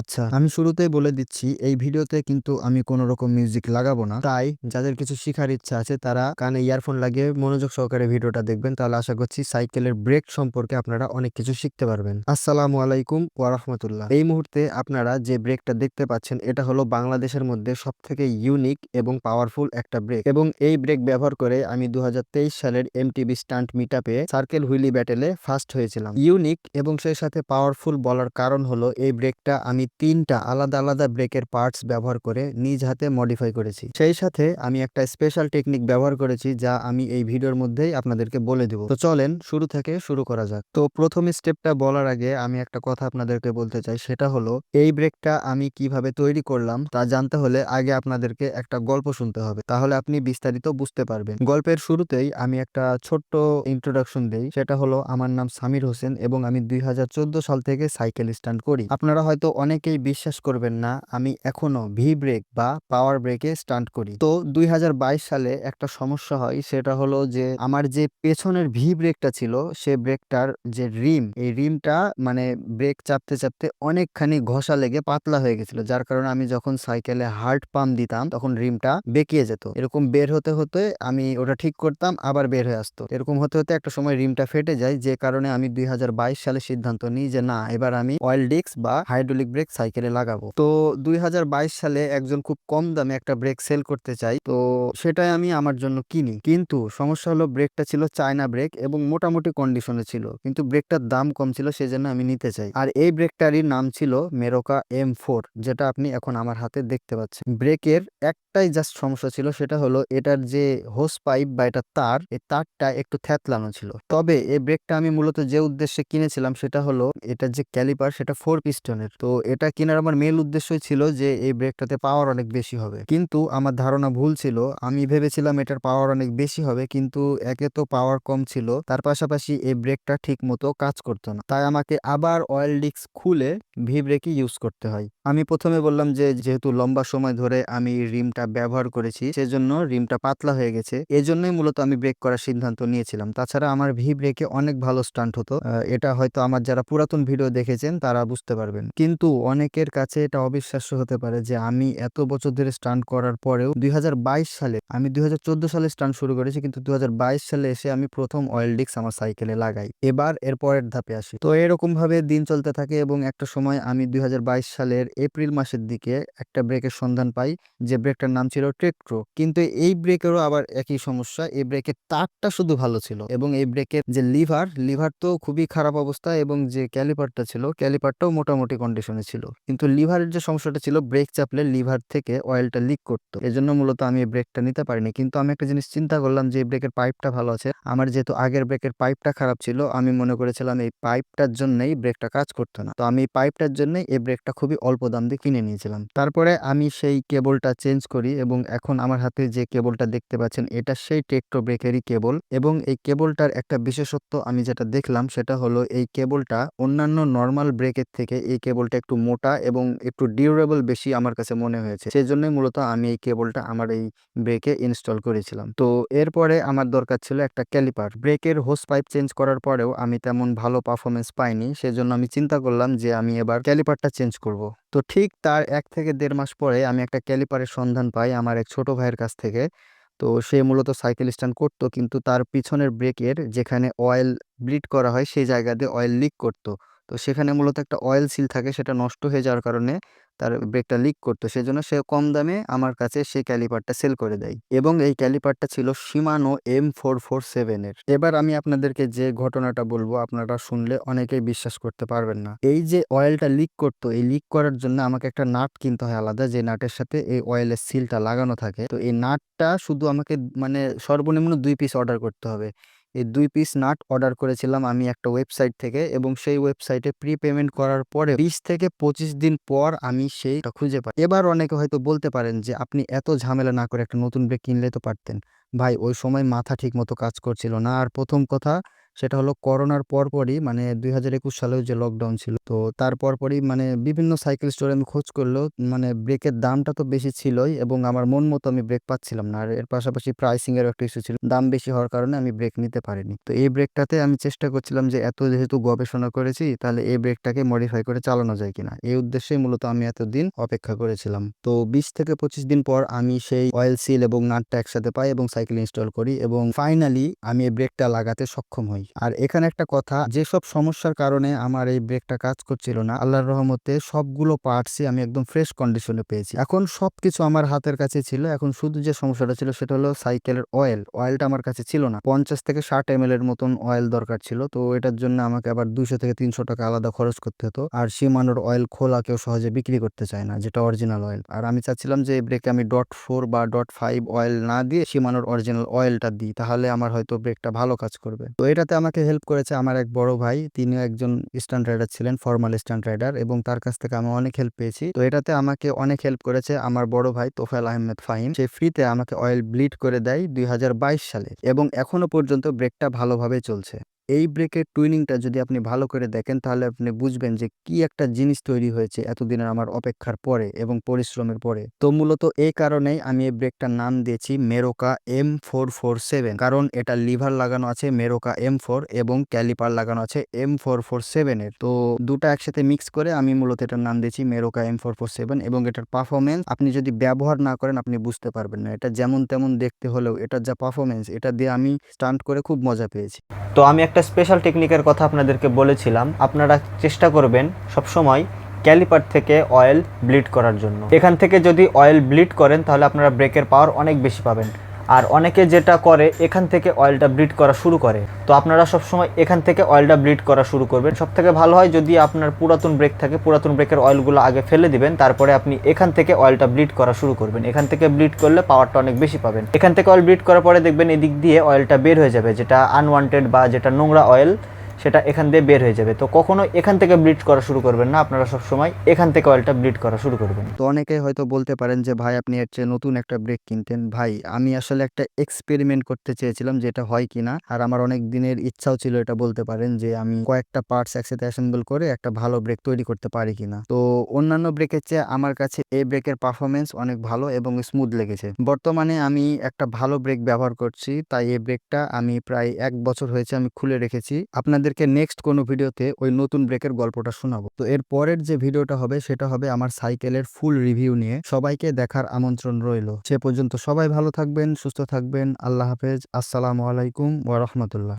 আচ্ছা আমি শুরুতেই বলে দিচ্ছি, এই ভিডিওতে কিন্তু আমি কোনো রকম মিউজিক লাগাবো না। তাই, যাদের কিছু শেখার ইচ্ছা আছে, তারা কানে ইয়ারফোন লাগিয়ে মনোযোগ সহকারে ভিডিওটা দেখবেন। তাহলে আশা করছি সাইকেলের ব্রেক সম্পর্কে আপনারা অনেক কিছু শিখতে পারবেন। আসসালামু আলাইকুম ওয়ারাহমাতুল্লাহ এই মুহূর্তে আপনারা যে ব্রেকটা দেখতে পাচ্ছেন, এটা হলো বাংলাদেশের মধ্যে সব থেকে ইউনিক এবং পাওয়ারফুল একটা ব্রেক এবং এই ব্রেক ব্যবহার করে আমি দু হাজার তেইশ সালের এমটিবি স্টান্ট মিটাপে সার্কেল হুইলি ব্যাটেলে ফার্স্ট হয়েছিলাম। ইউনিক এবং সেই সাথে পাওয়ারফুল বলার কারণ হলো, এই ব্রেকটা আমি তিনটা আলাদা আলাদা ব্রেকের পার্টস ব্যবহার করে নিজ হাতে মডিফাই করেছি। সেই সাথে আমি একটা স্পেশাল টেকনিক ব্যবহার করেছি যা আমি এই ভিডিওর মধ্যেই আপনাদেরকে বলে দেব। তো চলেন শুরু থেকে শুরু করা যাক। তো প্রথম স্টেপটা বলার আগে আমি একটা কথা আপনাদেরকে বলতে চাই, সেটা হলো এই ব্রেকটা আমি কীভাবে তৈরি করলাম তা জানতে হলে আগে আপনাদেরকে একটা গল্প শুনতে হবে। তাহলে আপনি বিস্তারিত বুঝতে পারবেন। গল্পের শুরুতেই আমি একটা ছোট্ট ইন্ট্রোডাকশন দেই, সেটা হলো আমার নাম সামির হোসেন এবং আমি দুই হাজার চোদ্দ সাল থেকে সাইকেল স্ট্যান্ড করি। আপনারা হয়তো অনেকেই বিশ্বাস করবেন না, আমি এখনও ভি ব্রেক বা পাওয়ার ব্রেকে স্টান্ট করি। তো দুই সালে একটা সমস্যা হয়, সেটা হলো যে আমার যে পেছনের ভি ব্রেকটা ছিল, সে ব্রেকটার যে রিম, এই রিমটা মানে ব্রেক চাপতে চাপতে অনেকখানি ঘষা লেগে পাতলা হয়ে গেছিল, যার কারণে আমি যখন সাইকেলে হার্ড পাম্প দিতাম, তখন রিমটা বেঁকিয়ে যেত। এরকম বের হতে হতে আমি ওটা ঠিক করতাম, আবার বের হয়ে আসতো। এরকম হতে হতে একটা সময় রিমটা ফেটে যায়, যে কারণে আমি দুই হাজার বাইশ সালে সিদ্ধান্ত নিই যে না, এবার আমি অয়েল ডিস্ক বা হাইড্রোলিক ব্রেক সাইকেলে লাগাবো। তো দুই হাজার বাইশ সালে একজন খুব কম দামে একটা ব্রেক সেল করতে চাই। তো সেটাই আমি আমার জন্য কিনি। কিন্তু সমস্যা হলো ব্রেকটা ছিল চায়না ব্রেক এবং মোটামুটি কন্ডিশনে ছিল। কিন্তু ব্রেকটার দাম কম ছিল সেজন্য আমি নিতে চাই। আর এই ব্রেকটারই নাম ছিল মেরোকা এম ফোর, যেটা আপনি এখন আমার হাতে দেখতে পাচ্ছেন। ব্রেকের একটাই জাস্ট সমস্যা ছিল সেটা হলো এটার যে হোস পাইপ বা এটা তার, এই তারটা একটু থ্যাতলানো ছিল। তবে এই ব্রেকটা আমি মূলত যে উদ্দেশ্যে কিনেছিলাম সেটা হলো এটার যে ক্যালিপার সেটা ফোর পিস্টনের। তো এটা কেনার আমার মেল উদ্দেশ্যই ছিল যে এই ব্রেকটাতে পাওয়ার অনেক বেশি হবে। কিন্তু আমার ধারণা ভুল ছিল। আমি ভেবেছিলাম এটার পাওয়ার অনেক বেশি হবে, কিন্তু একে তো পাওয়ার কম ছিল। তার পাশাপাশি এই ব্রেকটা ঠিক মতো কাজ করতো না। তাই আমাকে আবার অয়েল ডিস্ক খুলে ভি ব্রেকই ইউজ করতে হয়। আমি প্রথমে বললাম যে, যেহেতু লম্বা সময় ধরে আমি রিমটা ব্যবহার করেছি, সেজন্য রিমটা পাতলা হয়ে গেছে। এজন্যই মূলত আমি ব্রেক করার সিদ্ধান্ত নিয়েছিলাম। তাছাড়া আমার ভি ব্রেকে অনেক ভালো স্টান্ট হতো। এটা হয়তো আমার যারা পুরাতন ভিডিও দেখেছেন, তারা বুঝতে পারবেন। কিন্তু অনেকের কাছে এটা অবিশ্বাস্য হতে পারে যে, আমি এত বছর ধরে স্টান্ট করার পরেও দুই হাজার বাইশ সালে, আমি দুই হাজার চোদ্দ সালে স্টান্ট শুরু করেছি, কিন্তু দুই হাজার বাইশ সালে এসে আমি প্রথম অয়েল ডিস্ক আমার সাইকেলে লাগাই। এবার এর পরের ধাপে আসি। তো এরকম ভাবে দিন চলতে থাকে এবং একটা সময় আমি দুই হাজার বাইশ সালের এপ্রিল মাসের দিকে একটা ব্রেকের সন্ধান পাই, যে ব্রেকটার নাম ছিল ট্রেকট্রো কিন্তু এই ব্রেকেরও আবার একই সমস্যা, এই ব্রেকের তারটা শুধু ভালো ছিল এবং এই ব্রেকের যে লিভার লিভার তো খুবই খারাপ অবস্থা এবং যে ক্যালিপারটা ছিল, ক্যালিপারটাও মোটামুটি কন্ডিশনে ছিল। কিন্তু লিভারের যে সমস্যাটা ছিল, ব্রেক চাপলে লিভার থেকে অয়েলটা লিক করতো। এজন্য মূলত আমি এই ব্রেকটা নিতে পারিনি। কিন্তু আমি একটা জিনিস চিন্তা করলাম যে, এই ব্রেকের পাইপটা ভালো আছে। আমার যেহেতু আগের ব্রেকের পাইপটা খারাপ ছিল, আমি মনে করেছিলাম এই পাইপটার জন্যই ব্রেকটা কাজ করতো না। তো আমি এই পাইপটার জন্যই এই ব্রেকটা খুবই অল্প দাম দিয়ে কিনে নিয়েছিলাম। তারপরে আমি সেই কেবলটা চেঞ্জ করি এবং এখন আমার হাতে যে কেবলটা দেখতে পাচ্ছেন, এটা সেই টেকটো ব্রেকেরই কেবল এবং এই কেবলটার একটা বিশেষত্ব আমি যেটা দেখলাম, সেটা হলো এই কেবলটা অন্যান্য নর্মাল ব্রেকের থেকে এই কেবলটা একটু মোটা এবং একটু ডিউরেবল বেশি আমার কাছে মনে হয়েছে। সেই জন্যই মূলত আমি এই কেবলটা আমার এই ব্রেকে ইনস্টল করেছিলাম। তো এরপরে আমার দরকার ছিল একটা ক্যালিপার। ব্রেকের হোস পাইপ চেঞ্জ করার পরেও আমি তেমন ভালো পারফরমেন্স পাইনি, সেজন্য আমি চিন্তা করলাম যে আমি এবার ক্যালিপারটা চেঞ্জ করব। তো ঠিক তার এক থেকে দেড় মাস পরে আমি একটা ক্যালিপারের সন্ধান পাই আমার এক ছোট ভাইয়ের কাছ থেকে। তো সে মূলত সাইকেল স্ট্যান্ড করতো কিন্তু তার পিছনের ব্রেকের যেখানে অয়েল ব্লিড করা হয় সেই জায়গা দিয়ে অয়েল লিক করতো। তো সেখানে মূলত একটা অয়েল সিল থাকে সেটা নষ্ট হয়ে যাওয়ার কারণে তার ব্রেকটা লিক করতো। সেজন্য সে কম দামে আমার কাছে সেই ক্যালিপারটা সেল করে দেয়। এবং এই ক্যালিপারটা ছিল শিমানো এম ফোর ফোর সেভেনের এবার আমি আপনাদেরকে যে ঘটনাটা বলব, আপনারা শুনলে অনেকেই বিশ্বাস করতে পারবেন না। এই যে অয়েলটা লিক করতো, এই লিক করার জন্য আমাকে একটা নাট কিনতে হয় আলাদা, যে নাটের সাথে এই অয়েলের সিলটা লাগানো থাকে। তো এই নাটটা শুধু আমাকে মানে সর্বনিম্ন দুই পিস অর্ডার করতে হবে। এই দুই পিস নাট অর্ডার করেছিলাম আমি একটা ওয়েবসাইট থেকে এবং সেই ওয়েবসাইটে প্রি পেমেন্ট করার পরে বিশ থেকে পঁচিশ দিন পর আমি সেইটা খুঁজে পাই। এবার অনেকে হয়তো বলতে পারেন যে, আপনি এত ঝামেলা না করে একটা নতুন ব্রেক কিনলে তো পারতেন। ভাই, ওই সময় মাথা ঠিক মতো কাজ করছিল না। আর প্রথম কথা সেটা হলো করোনার পরপরই মানে ২০২১ সালেও যে লকডাউন ছিল। তো তার পরপরই মানে বিভিন্ন সাইকেল স্টোরে আমি খোঁজ করলেও মানে ব্রেকের দামটা তো বেশি ছিলই এবং আমার মন মতো আমি ব্রেক পাচ্ছিলাম না। আর এর পাশাপাশি প্রাইসিং এরও একটা ইস্যু ছিল। দাম বেশি হওয়ার কারণে আমি ব্রেক নিতে পারিনি। তো এই ব্রেকটাতে আমি চেষ্টা করছিলাম যে এত যেহেতু গবেষণা করেছি, তাহলে এই ব্রেকটাকে মডিফাই করে চালানো যায় কিনা। এই উদ্দেশ্যেই মূলত আমি এতদিন অপেক্ষা করেছিলাম। তো ২০ থেকে ২৫ দিন পর আমি সেই অয়েল সিল এবং নাটটা একসাথে পাই এবং সাইকেল ইনস্টল করি এবং ফাইনালি আমি এই ব্রেকটা লাগাতে সক্ষম হই। আর এখানে একটা কথা, যেসব সমস্যার কারণে আমার এই ব্রেকটা কাজ করছিল না, আল্লাহর রহমতে সবগুলো পার্টসই আমি একদম ফ্রেশ কন্ডিশনে পেয়েছি। এখন সব কিছু আমার হাতের কাছে ছিল। এখন শুধু যে সমস্যাটা ছিল সেটা হলো সাইকেলের অয়েল। অয়েলটা আমার কাছে ছিল না। ৫০ থেকে ৬০ এমএল এর মতন অয়েল দরকার ছিল। তো এটার জন্য আমাকে আবার ২০০ থেকে ৩০০ টাকা আলাদা খরচ করতে হতো। আর Shimanoর অয়েল খোলা কেউ সহজে বিক্রি করতে চায় না, যেটা অরিজিনাল অয়েল। আর আমি চাচ্ছিলাম যে এই ব্রেকে আমি ডট ফোর বা ডট ফাইভ অয়েল না দিয়ে Shimanoর অরিজিনাল অয়েলটা দিই। তাহলে আমার হয়তো ব্রেকটা ভালো কাজ করবে। তো এটাতে আমাকে হেল্প করেছে আমার এক বড় ভাই। তিনিও একজন স্ট্যান্ড রাইডার ছিলেন, ফর্মাল স্ট্যান্ড রাইডার এবং তার কাছ থেকে আমি অনেক হেল্প পেয়েছি। তো এটাতে আমাকে অনেক হেল্প করেছে আমার বড় ভাই তোফাল আহমেদ ফাহিম। সে ফ্রিতে আমাকে অয়েল ব্লিড করে দেয় দুই হাজার বাইশ সালে এবং এখনও পর্যন্ত ব্রেকটা ভালোভাবে চলছে। এই ব্রেকের টুইনিংটা যদি আপনি ভালো করে দেখেন, তাহলে আপনি বুঝবেন যে কি একটা জিনিস তৈরি হয়েছে এতদিনের আমার অপেক্ষার পরে এবং পরিশ্রমের পরে। তো মূলত এই কারণেই আমি এই ব্রেকটার নাম দিয়েছি মেরোকা M447 কারণ এটা লিভার লাগানো আছে মেরোকা M4 এবং ক্যালিপার লাগানো আছে এম ফোর ফোর সেভেনের তো দুটা একসাথে মিক্স করে আমি মূলত এটার নাম দিয়েছি মেরোকা M447 এবং এটার পারফরমেন্স আপনি যদি ব্যবহার না করেন, আপনি বুঝতে পারবেন না। এটা যেমন তেমন দেখতে হলেও এটার যা পারফরমেন্স এটা দিয়ে আমি স্টান্ট করে খুব মজা পেয়েছি। তো আমি একটা স্পেশাল টেকনিকের কথা আপনাদেরকে বলেছিলাম। আপনারা চেষ্টা করবেন সবসময় ক্যালিপার থেকে অয়েল ব্লিড করার জন্য। এখান থেকে যদি অয়েল ব্লিড করেন, তাহলে আপনারা ব্রেকের পাওয়ার অনেক বেশি পাবেন। আর অনেকে যেটা করে, এখান থেকে অয়েলটা ব্লিড করা শুরু করে। তো আপনারা সবসময় এখান থেকে অয়েলটা ব্লিড করা শুরু করবেন। সব থেকে ভালো হয় যদি আপনার পুরাতন ব্রেক থাকে, পুরাতন ব্রেকের অয়েলগুলো আগে ফেলে দিবেন, তারপরে আপনি এখান থেকে অয়েলটা ব্লিড করা শুরু করবেন। এখান থেকে ব্লিড করলে পাওয়ারটা অনেক বেশি পাবেন। এখান থেকে অয়েল ব্লিড করার পরে দেখবেন এদিক দিয়ে অয়েলটা বের হয়ে যাবে, যেটা আনওয়ান্টেড বা যেটা নোংরা অয়েল সেটা এখান দিয়ে বের হয়ে যাবে তো কখনো এখান থেকে ব্লিড করা শুরু করবেন না আপনারা সব সময় এখান থেকে অয়েলটা ব্লিড করা শুরু করবেন তো অনেকেই হয়তো বলতে পারেন যে, ভাই, আপনি এর চেয়ে নতুন একটা ব্রেক কিনতেন। ভাই, আমি আসলে একটা এক্সপেরিমেন্ট করতে চেয়েছিলাম যে, এটা হয় কিনা। আর আমার অনেক দিনের ইচ্ছাও ছিল এটা বলতে পারেন যে, আমি কয়েকটা পার্টস একসাথে অ্যাসেম্বল করে একটা ভালো ব্রেক তৈরি করতে পারি কিনা। তো অন্যান্য ব্রেকের চেয়ে আমার কাছে এই ব্রেকের পারফরমেন্স অনেক ভালো এবং স্মুথ লেগেছে। বর্তমানে আমি একটা ভালো ব্রেক ব্যবহার করছি। তাই এই ব্রেকটা আমি প্রায় এক বছর হয়েছে আমি খুলে রেখেছি। আপনাদেরকে নেক্সট কোনো ভিডিওতে ওই নতুন ব্রেকের গল্পটা শোনাবো। তো এর পরের যে ভিডিওটা হবে সেটা হবে আমার সাইকেলের ফুল রিভিউ নিয়ে। সবাইকে দেখার আমন্ত্রণ রইল সে পর্যন্ত সবাই ভালো থাকবেন, সুস্থ থাকবেন। আল্লাহ হাফেজ। আসসালামু আলাইকুম ওয়া রাহমাতুল্লাহ।